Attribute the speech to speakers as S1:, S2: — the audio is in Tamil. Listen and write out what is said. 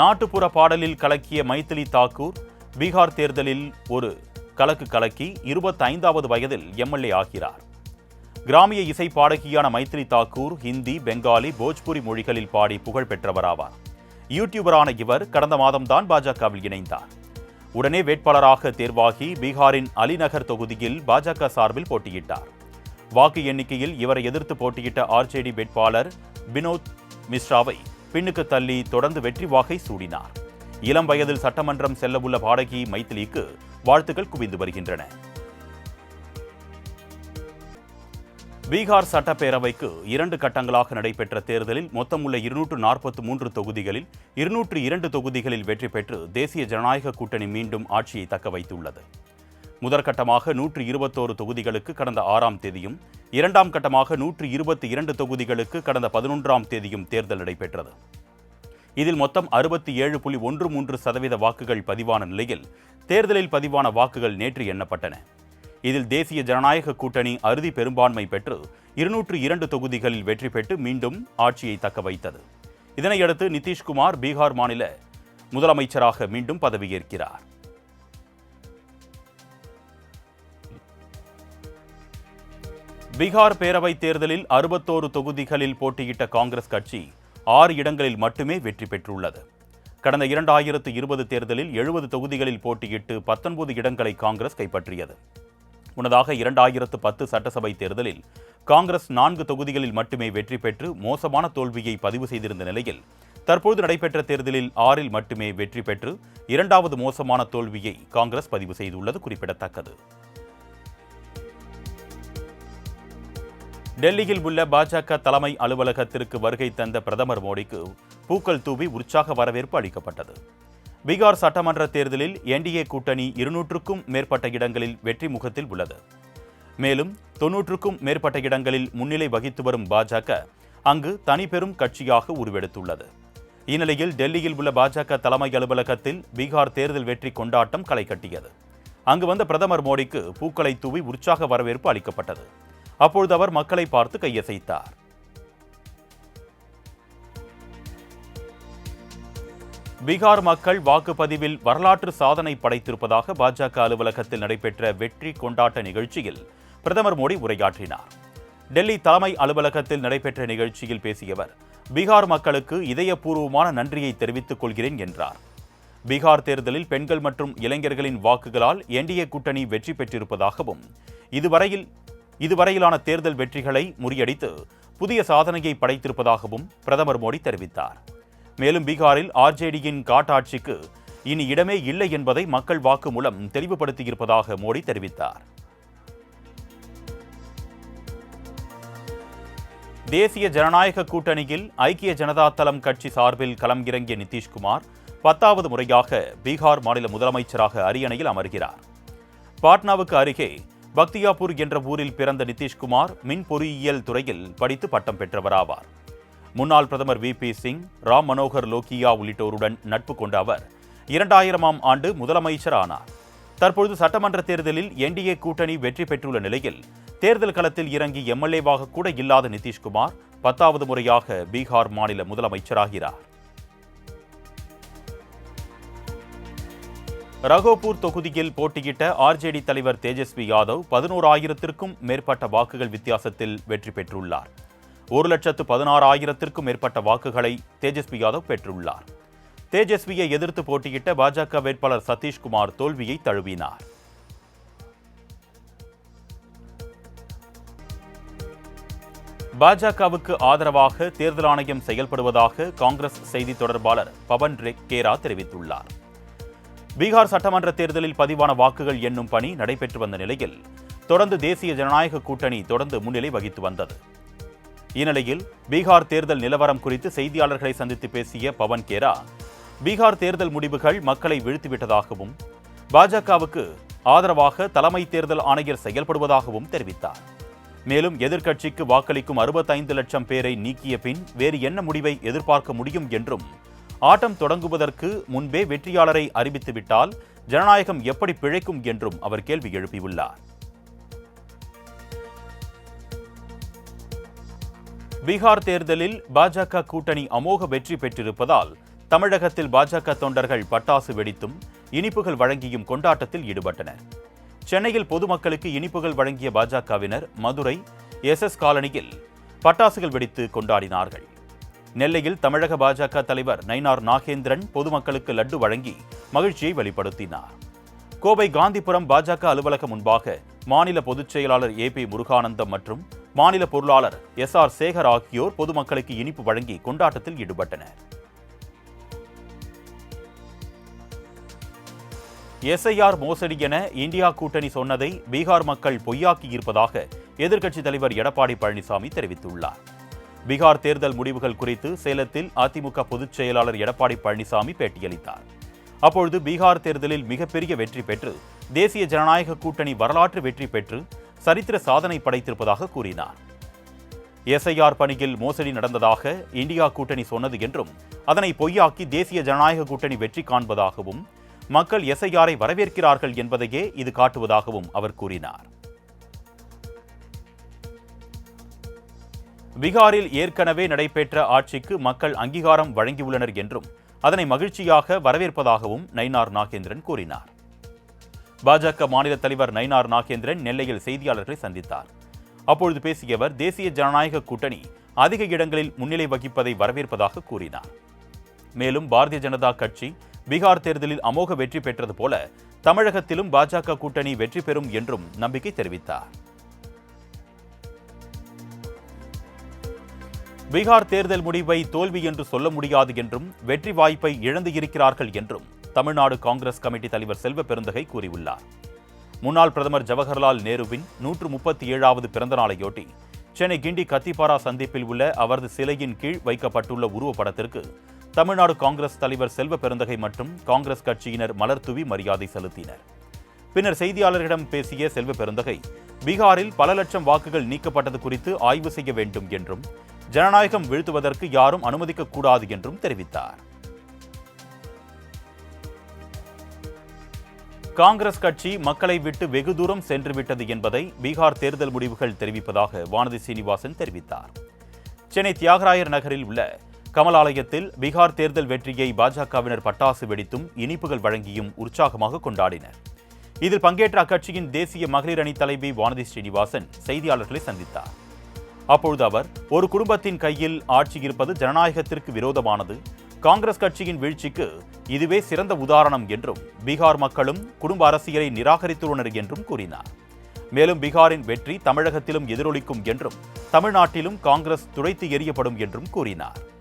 S1: நாட்டுப்புற பாடலில் கலக்கிய மைத்திலி தாக்கூர் பீகார் தேர்தலில் ஒரு கலக்கு கலக்கி இருபத்தைந்தாவது வயதில் எம்எல்ஏ ஆகிறார் கிராமிய இசை பாடகியான மைத்திலி தாக்கூர் ஹிந்தி பெங்காலி போஜ்புரி மொழிகளில் பாடி புகழ் பெற்றவராவார் யூடியூபரான இவர் கடந்த மாதம்தான் பாஜகவில் இணைந்தார் உடனே வேட்பாளராக தேர்வாகி பீகாரின் அலிநகர் தொகுதியில் பாஜக சார்பில் போட்டியிட்டார் வாக்கு எண்ணிக்கையில் இவரை எதிர்த்து போட்டியிட்ட ஆர்ஜேடி வேட்பாளர் வினோத் மிஸ்ராவை பின்னுக்கு தள்ளி தொடர்ந்து வெற்றி வாகை சூடினார் இளம் வயதில் சட்டமன்றம் செல்லவுள்ள பாடகி மைத்திலிக்கு வாழ்த்துக்கள் குவிந்து வருகின்றன பீகார் சட்டப்பேரவைக்கு இரண்டு கட்டங்களாக நடைபெற்ற தேர்தலில் மொத்தமுள்ள இருநூற்று நாற்பத்தி மூன்று தொகுதிகளில் இருநூற்று இரண்டு தொகுதிகளில் வெற்றி பெற்று தேசிய ஜனநாயக கூட்டணி மீண்டும் ஆட்சியை தக்க வைத்துள்ளது முதற்கட்டமாக நூற்று இருபத்தோரு தொகுதிகளுக்கு கடந்த ஆறாம் தேதியும் இரண்டாம் கட்டமாக நூற்று இருபத்தி இரண்டு தொகுதிகளுக்கு கடந்த பதினொன்றாம் தேதியும் தேர்தல் நடைபெற்றது இதில் மொத்தம் அறுபத்தி ஏழு புள்ளி ஒன்று மூன்று சதவீத வாக்குகள் பதிவான நிலையில் தேர்தலில் பதிவான வாக்குகள் நேற்று எண்ணப்பட்டன இதில் தேசிய ஜனநாயக கூட்டணி அறுதி பெரும்பான்மை பெற்று இருநூற்று இரண்டு தொகுதிகளில் வெற்றி பெற்று மீண்டும் ஆட்சியை தக்க வைத்தது இதனையடுத்து நிதிஷ்குமார் பீகார் மாநில முதலமைச்சராக மீண்டும் பதவியேற்கிறார் பீகார் பேரவைத் தேர்தலில் அறுபத்தோரு தொகுதிகளில் போட்டியிட்ட காங்கிரஸ் கட்சி ஆறு இடங்களில் மட்டுமே வெற்றி பெற்றுள்ளது கடந்த இரண்டாயிரத்து இருபது தேர்தலில் எழுபது தொகுதிகளில் போட்டியிட்டு பத்தொன்பது இடங்களை காங்கிரஸ் கைப்பற்றியது முன்னதாக இரண்டாயிரத்து பத்து சட்டசபை தேர்தலில் காங்கிரஸ் நான்கு தொகுதிகளில் மட்டுமே வெற்றி பெற்று மோசமான தோல்வியை பதிவு செய்திருந்த நிலையில் தற்போது நடைபெற்ற தேர்தலில் ஆறில் மட்டுமே வெற்றி பெற்று இரண்டாவது மோசமான தோல்வியை காங்கிரஸ் பதிவு செய்துள்ளது குறிப்பிடத்தக்கது டெல்லியில் உள்ள பாஜக தலைமை அலுவலகத்திற்கு வருகை தந்த பிரதமர் மோடிக்கு பூக்கள் தூவி உற்சாக வரவேற்பு அளிக்கப்பட்டது பீகார் சட்டமன்ற தேர்தலில் என்டிஏ கூட்டணி இருநூற்றுக்கும் மேற்பட்ட இடங்களில் வெற்றி முகத்தில் உள்ளது மேலும் தொன்னூற்றுக்கும் மேற்பட்ட இடங்களில் முன்னிலை வகித்து வரும் பாஜக அங்கு தனிப்பெரும் கட்சியாக உருவெடுத்துள்ளது இந்நிலையில் டெல்லியில் உள்ள பாஜக தலைமை அலுவலகத்தில் பீகார் தேர்தல் வெற்றி கொண்டாட்டம் களை கட்டியது அங்கு வந்த பிரதமர் மோடிக்கு பூக்களை தூவி உற்சாக வரவேற்பு அளிக்கப்பட்டது அப்பொழுது அவர் மக்களை பார்த்து கையசைத்தார் பீகார் மக்கள் வாக்குப்பதிவில் வரலாற்று சாதனை படைத்திருப்பதாக பாஜக அலுவலகத்தில் நடைபெற்ற வெற்றி கொண்டாட்ட நிகழ்ச்சியில் பிரதமர் மோடி உரையாற்றினார் டெல்லி தலைமை அலுவலகத்தில் நடைபெற்ற நிகழ்ச்சியில் பேசியவர் பீகார் மக்களுக்கு இதயபூர்வமான நன்றியை தெரிவித்துக் கொள்கிறேன் என்றார் பீகார் தேர்தலில் பெண்கள் மற்றும் இளைஞர்களின் வாக்குகளால் என்டிஏ கூட்டணி வெற்றி பெற்றிருப்பதாகவும் இதுவரையில் இதுவரையிலான தேர்தல் வெற்றிகளை முறியடித்து புதிய சாதனையை படைத்திருப்பதாகவும் பிரதமர் மோடி தெரிவித்தார் மேலும் பீகாரில் ஆர்ஜேடியின் காட்டாட்சிக்கு இனி இடமே இல்லை என்பதை மக்கள் வாக்கு மூலம் தெளிவுபடுத்தியிருப்பதாக மோடி தெரிவித்தார் தேசிய ஜனநாயக கூட்டணியில் ஐக்கிய ஜனதா தளம் கட்சி சார்பில் களம் இறங்கிய நிதிஷ்குமார் பத்தாவது முறையாக பீகார் மாநில முதலமைச்சராக அரியணையில் அமர்கிறார் பாட்னாவுக்கு அருகே பக்தியாபூர் என்ற ஊரில் பிறந்த நிதிஷ்குமார் மின் பொறியியல் துறையில் படித்து பட்டம் பெற்றவராவார் முன்னாள் பிரதமர் வி பி சிங் ராம் மனோகர் லோகியா உள்ளிட்டோருடன் நட்பு கொண்ட அவர் இரண்டாயிரமாம் ஆண்டு முதலமைச்சர் ஆனார் தற்பொழுது சட்டமன்ற தேர்தலில் என்டிஏ கூட்டணி வெற்றி பெற்றுள்ள நிலையில் தேர்தல் களத்தில் இறங்கி எம்எல்ஏவாக கூட இல்லாத நிதிஷ்குமார் பத்தாவது முறையாக பீகார் மாநில முதலமைச்சராகிறார் ரகோபூர் தொகுதியில் போட்டியிட்ட ஆர்ஜேடி தலைவர் தேஜஸ்வி யாதவ் பதினோரு ஆயிரத்திற்கும் மேற்பட்ட வாக்குகள் வித்தியாசத்தில் வெற்றி பெற்றுள்ளார் ஒரு லட்சத்து பதினாறு ஆயிரத்திற்கும் மேற்பட்ட வாக்குகளை தேஜஸ்வி யாதவ் பெற்றுள்ளார் தேஜஸ்வியை எதிர்த்து போட்டியிட்ட பாஜக வேட்பாளர் சதீஷ்குமார் தோல்வியை தழுவினார் பாஜகவுக்கு ஆதரவாக தேர்தல் ஆணையம் செயல்படுவதாக காங்கிரஸ் செய்தி தொடர்பாளர் பவன் கேரா தெரிவித்துள்ளார் பீகார் சட்டமன்ற தேர்தலில் பதிவான வாக்குகள் எண்ணும் பணி நடைபெற்று வந்த நிலையில் தொடர்ந்து தேசிய ஜனநாயக கூட்டணி தொடர்ந்து முன்னிலை வகித்து வந்தது இந்நிலையில் பீகார் தேர்தல் நிலவரம் குறித்து செய்தியாளர்களை சந்தித்து பேசிய பவன் கேரா பீகார் தேர்தல் முடிவுகள் மக்களை வீழ்த்திவிட்டதாகவும் பாஜகவுக்கு ஆதரவாக தலைமை தேர்தல் ஆணையர் செயல்படுவதாகவும் தெரிவித்தார் மேலும் எதிர்க்கட்சிக்கு வாக்களிக்கும் அறுபத்தைந்து லட்சம் பேரை நீக்கிய பின் வேறு என்ன முடிவை எதிர்பார்க்க முடியும் என்றும் ஆட்டம் தொடங்குவதற்கு முன்பே வெற்றியாளரை அறிவித்துவிட்டால் ஜனநாயகம் எப்படி பிழைக்கும் என்றும் அவர் கேள்வி எழுப்பியுள்ளார் பீகார் தேர்தலில் பாஜக கூட்டணி அமோக வெற்றி பெற்றிருப்பதால் தமிழகத்தில் பாஜக தொண்டர்கள் பட்டாசு வெடித்தும் இனிப்புகள் வழங்கியும் கொண்டாட்டத்தில் ஈடுபட்டனர் சென்னையில் பொதுமக்களுக்கு இனிப்புகள் வழங்கிய பாஜகவினர் மதுரை எஸ் எஸ் காலனியில் பட்டாசுகள் வெடித்து கொண்டாடினார்கள் நெல்லையில் தமிழக பாஜக தலைவர் நயினார் நாகேந்திரன் பொதுமக்களுக்கு லட்டு வழங்கி மகிழ்ச்சியை வெளிப்படுத்தினார் கோவை காந்திபுரம் பாஜக அலுவலகம் முன்பாக மாநில பொதுச் செயலாளர் ஏ பி முருகானந்தம் மற்றும் மாநில பொருளாளர் எஸ் ஆர் சேகர் ஆகியோர் பொதுமக்களுக்கு இனிப்பு வழங்கி கொண்டாட்டத்தில் ஈடுபட்டனர் எஸ்ஐஆர் மோசடி என இந்தியா கூட்டணி சொன்னதை பீகார் மக்கள் பொய்யாக்கியிருப்பதாக எதிர்க்கட்சித் தலைவர் எடப்பாடி பழனிசாமி தெரிவித்துள்ளார் பீகார் தேர்தல் முடிவுகள் குறித்து சேலத்தில் அதிமுக பொதுச் செயலாளர் எடப்பாடி பழனிசாமி பேட்டியளித்தார் அப்பொழுது பீகார் தேர்தலில் மிகப்பெரிய வெற்றி பெற்று தேசிய ஜனநாயக கூட்டணி வரலாற்று வெற்றி பெற்று சரித்திர சாதனை படைத்திருப்பதாக கூறினார் எஸ்ஐஆர் பணியில் மோசடி நடந்ததாக இந்தியா கூட்டணி சொன்னது என்றும் அதனை பொய்யாக்கி தேசிய ஜனநாயக கூட்டணி வெற்றி காண்பதாகவும் மக்கள் எஸ்ஐஆரை வரவேற்கிறார்கள் என்பதையே இது காட்டுவதாகவும் அவர் கூறினார் பீகாரில் ஏற்கனவே நடைபெற்ற ஆட்சிக்கு மக்கள் அங்கீகாரம் வழங்கியுள்ளனர் என்றும் அதனை மகிழ்ச்சியாக வரவேற்பதாகவும் நயினார் நாகேந்திரன் கூறினார் பாஜக மாநில தலைவர் நயினார் நாகேந்திரன் நெல்லையில் செய்தியாளர்களை சந்தித்தார் அப்பொழுது பேசியவர் தேசிய ஜனநாயக கூட்டணி அதிக இடங்களில் முன்னிலை வகிப்பதை வரவேற்பதாக கூறினார் மேலும் பாரதிய ஜனதா கட்சி பீகார் தேர்தலில் அமோக வெற்றி பெற்றது போல தமிழகத்திலும் பாஜக கூட்டணி வெற்றி பெறும் என்றும் நம்பிக்கை தெரிவித்தார் பீகார் தேர்தல் முடிவை தோல்வி என்று சொல்ல முடியாது என்றும் வெற்றி வாய்ப்பை இழந்து இருக்கிறார்கள் என்றும் தமிழ்நாடு காங்கிரஸ் கமிட்டி தலைவர் செல்வ பெருந்தகை கூறியுள்ளார் முன்னாள் பிரதமர் ஜவஹர்லால் நேருவின் நூற்று முப்பத்தி ஏழாவது பிறந்த நாளையொட்டி சென்னை கிண்டி கத்திப்பாரா சந்திப்பில் உள்ள அவரது சிலையின் கீழ் வைக்கப்பட்டுள்ள உருவப்படத்திற்கு தமிழ்நாடு காங்கிரஸ் தலைவர் செல்வ பெருந்தகை மற்றும் காங்கிரஸ் கட்சியினர் மலர்தூவி மரியாதை செலுத்தினர் பின்னர் செய்தியாளர்களிடம் பேசிய செல்வ பெருந்தகை பீகாரில் பல லட்சம் வாக்குகள் நீக்கப்பட்டது குறித்து ஆய்வு செய்ய வேண்டும் என்றும் ஜனநாயகம் வீழ்த்துவதற்கு யாரும் அனுமதிக்கக்கூடாது என்றும் தெரிவித்தார் காங்கிரஸ் கட்சி மக்களை விட்டு வெகு தூரம் சென்றுவிட்டது என்பதை பீகார் தேர்தல் முடிவுகள் தெரிவிப்பதாக வானதி சீனிவாசன் தெரிவித்தார் சென்னை தியாகராயர் நகரில் உள்ள கமலாலயத்தில் பீகார் தேர்தல் வெற்றியை பாஜகவினர் பட்டாசு வெடித்தும் இனிப்புகள் வழங்கியும் உற்சாகமாக கொண்டாடினர் இதில் பங்கேற்ற அக்கட்சியின் தேசிய மகளிர் அணி தலைவி வானதி ஸ்ரீனிவாசன் செய்தியாளர்களை சந்தித்தார் அப்பொழுது அவர் ஒரு குடும்பத்தின் கையில் ஆட்சி இருப்பது ஜனநாயகத்திற்கு விரோதமானது காங்கிரஸ் கட்சியின் வீழ்ச்சிக்கு இதுவே சிறந்த உதாரணம் என்றும் பீகார் மக்களும் குடும்ப அரசியலை நிராகரித்துள்ளனர் என்றும் கூறினார் மேலும் பீகாரின் வெற்றி தமிழகத்திலும் எதிரொலிக்கும் என்றும் தமிழ்நாட்டிலும் காங்கிரஸ் துடைத்து எறியப்படும் என்றும் கூறினார்